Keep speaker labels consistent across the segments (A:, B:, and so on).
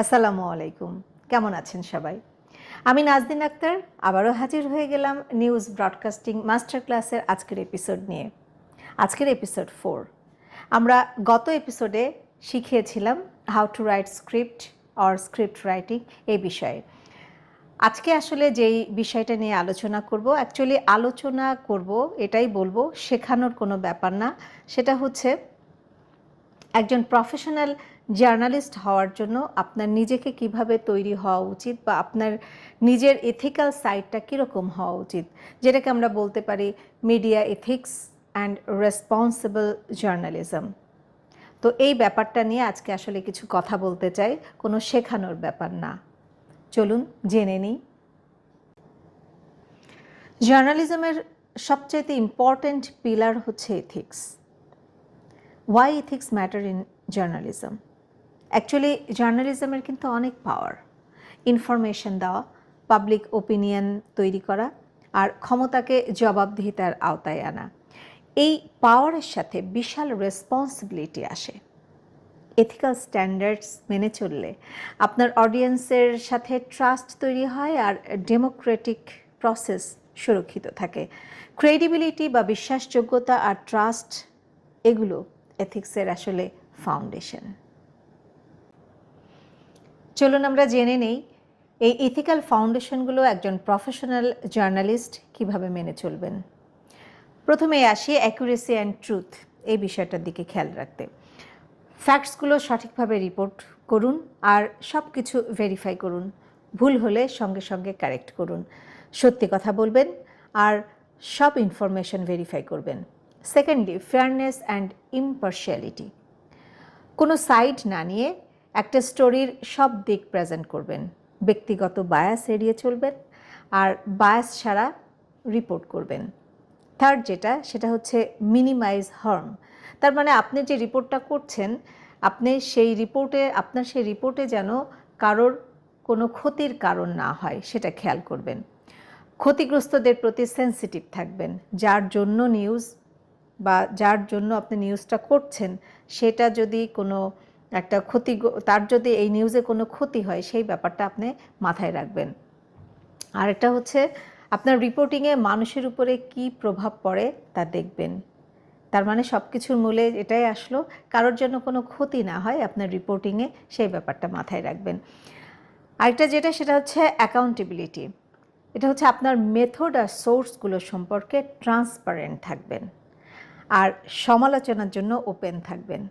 A: আসসালামু আলাইকুম। কেমন আছেন সবাই? আমি নাজদিন আক্তার, আবারও হাজির হয়ে গেলাম নিউজ ব্রডকাস্টিং মাস্টার ক্লাসের আজকের এপিসোড নিয়ে। আজকের এপিসোড ফোর। আমরা গত এপিসোডে শিখিয়েছিলাম how to write script or script writing এই বিষয়ে। আজকে আসলে যেই বিষয়টা নিয়ে আলোচনা করব, অ্যাকচুয়ালি আলোচনা করব, এটাই বলব, শেখানোর কোনো ব্যাপার না। সেটা হচ্ছে একজন প্রফেশনাল জার্নালিস্ট হওয়ার জন্য আপনার নিজেকে কীভাবে তৈরি হওয়া উচিত বা আপনার নিজের এথিক্যাল সাইডটা কীরকম হওয়া উচিত? যেটাকে আমরা বলতে পারি media ethics and responsible journalism তো এই ব্যাপারটা নিয়ে আজকে আসলে কিছু কথা বলতে চাই, কোনো শেখানোর ব্যাপার না। চলুন জেনে নিই। জার্নালিজমের সবচাইতে ইম্পর্ট্যান্ট পিলার হচ্ছে ethics why ethics matter in journalism actually জার্নালিজমের কিন্তু অনেক পাওয়ার ইনফরমেশন দেওয়া পাবলিক ওপিনিয়ন তৈরি করা আর ক্ষমতাকে জবাবদিহিতার আওতায় আনা। এই পাওয়ারের সাথে বিশাল রেসপন্সিবিলিটি আসে। এথিক্যাল স্ট্যান্ডার্ডস মেনে চললে আপনার অডিয়েন্সের সাথে ট্রাস্ট তৈরি হয় আর ডেমোক্রেটিক প্রসেস সুরক্ষিত থাকে। ক্রেডিবিলিটি বা বিশ্বাসযোগ্যতা আর ট্রাস্ট এগুলো এথিক্সের আসলে ফাউন্ডেশন চলুন আমরা জেনে নেই, এই ইথিক্যাল ফাউন্ডেশনগুলো একজন প্রফেশনাল জার্নালিস্ট কীভাবে মেনে চলবেন? প্রথমে আসি অ্যাকুরেসি অ্যান্ড ট্রুথ এই বিষয়টার দিকে খেয়াল রাখতে। ফ্যাক্টসগুলো সঠিকভাবে রিপোর্ট করুন আর সব কিছু ভেরিফাই করুন। ভুল হলে সঙ্গে সঙ্গে কারেক্ট করুন। সত্যি কথা বলবেন আর সব ইনফরমেশন ভেরিফাই করবেন। সেকেন্ডলি ফেয়ারনেস অ্যান্ড ইম্পার্শিয়ালিটি কোনো সাইড না নিয়ে একটা স্টোরির সব দিক প্রেজেন্ট করবেন। ব্যক্তিগত বায়াস এড়িয়ে চলবেন আর বায়াস ছাড়া রিপোর্ট করবেন। থার্ড যেটা, সেটা হচ্ছে মিনিমাইজ হার্ম তার মানে আপনি যে রিপোর্টটা করছেন, আপনি সেই রিপোর্টে আপনার সেই রিপোর্টে যেন কারোর কোনো ক্ষতির কারণ না হয়, সেটা খেয়াল করবেন। ক্ষতিগ্রস্তদের প্রতি সেন্সিটিভ থাকবেন। যার জন্য নিউজ বা যার জন্য আপনি নিউজটা করছেন, সেটা যদি কোনো একটা ক্ষতি তার যদি এই নিউজে কোনো ক্ষতি হয়, সেই ব্যাপারটা আপনি মাথায় রাখবেন। আর আরেকটা হচ্ছে, আপনার রিপোর্টিংয়ে মানুষের উপরে কি প্রভাব পড়ে তা দেখবেন। তার মানে সব কিছুর মূলে এটাই আসলো, কারোর জন্য কোনো ক্ষতি না হয়, আপনার রিপোর্টিংয়ে সেই ব্যাপারটা মাথায় রাখবেন। আরেকটা যেটা, সেটা হচ্ছে অ্যাকাউন্টেবিলিটি এটা হচ্ছে আপনার মেথড আর সোর্সগুলো সম্পর্কে ট্রান্সপারেন্ট থাকবেন। আর সমালোচনার জন্য ওপেন থাকবেন।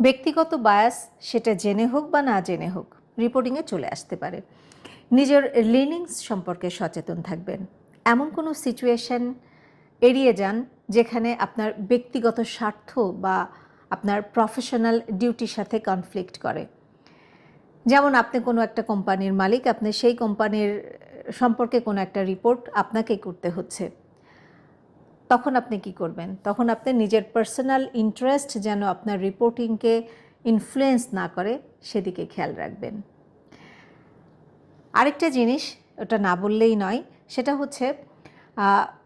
A: ব্যক্তিগত বায়াস সেটা জেনে হোক বা না জেনে হোক রিপোর্টিংয়ে চলে আসতে পারে। নিজের লিনিংস সম্পর্কে সচেতন থাকবেন। এমন কোনো সিচুয়েশন এড়িয়ে যান যেখানে আপনার ব্যক্তিগত স্বার্থ বা আপনার প্রফেশনাল ডিউটির সাথে কনফ্লিক্ট করে। যেমন আপনি কোনো একটা কোম্পানির মালিক, আপনি সেই কোম্পানির সম্পর্কে কোনো একটা রিপোর্ট আপনাকে করতে হচ্ছে। তখন আপনি কি করবেন? তখন আপনি নিজের পার্সোনাল ইন্টারেস্ট যেন আপনার রিপোর্টিংকে ইনফ্লুয়েন্স না করে, সেদিকে খেয়াল রাখবেন। আরেকটা জিনিস, ওটা না বললেই নয়, সেটা হচ্ছে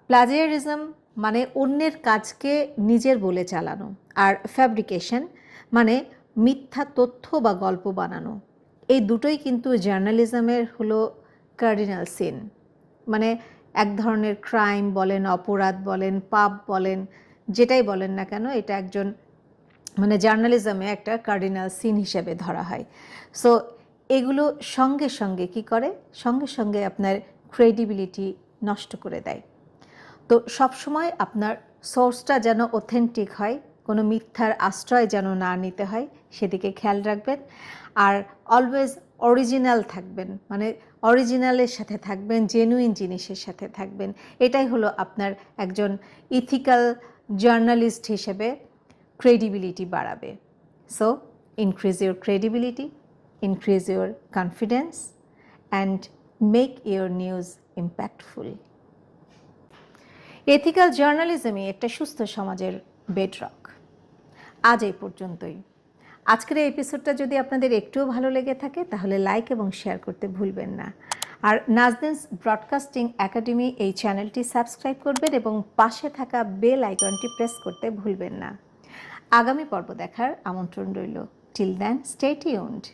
A: প্লাজিয়ারিজম মানে অন্যের কাজকে নিজের বলে চালানো আর ফ্যাব্রিকেশন মানে মিথ্যা তথ্য বা গল্প বানানো। এই দুটোই কিন্তু জার্নালিজমের হলো কার্ডিনাল সিন মানে এক ধরনের ক্রাইম বলেন, অপরাধ বলেন, পাপ বলেন, যেটাই বলেন না কেন, এটা একজন মানে জার্নালিজমে একটা কার্ডিনাল সিন হিসেবে ধরা হয়। সো এগুলো সঙ্গে সঙ্গে কি করে? সঙ্গে সঙ্গে আপনার ক্রেডিবিলিটি নষ্ট করে দেয়। তো সবসময় আপনার সোর্সটা যেন অথেন্টিক হয় কোনো মিথ্যার আশ্রয় যেন না নিতে হয়, সেদিকে খেয়াল রাখবেন। আর অলওয়েজ অরিজিনাল থাকবেন মানে অরিজিনালের সাথে থাকবেন জেনুইন জিনিসের সাথে থাকবেন। এটাই হলো আপনার একজন ইথিক্যাল জার্নালিস্ট হিসেবে ক্রেডিবিলিটি বাড়াবে। So increase your credibility increase your confidence and make your news impactful ethical জার্নালিজমই একটা সুস্থ সমাজের বেডরক আজ এই পর্যন্তই। আজকের এই এপিসোডটা যদি আপনাদের একটুও ভালো লেগে থাকে, তাহলে লাইক এবং শেয়ার করতে ভুলবেন না। আর নাজদেন্স ব্রডকাস্টিং একাডেমি এই চ্যানেলটি সাবস্ক্রাইব করবেন এবং পাশে থাকা বেল আইকনটি প্রেস করতে ভুলবেন না। আগামী পর্ব দেখার আমন্ত্রণ রইল। Till then stay tuned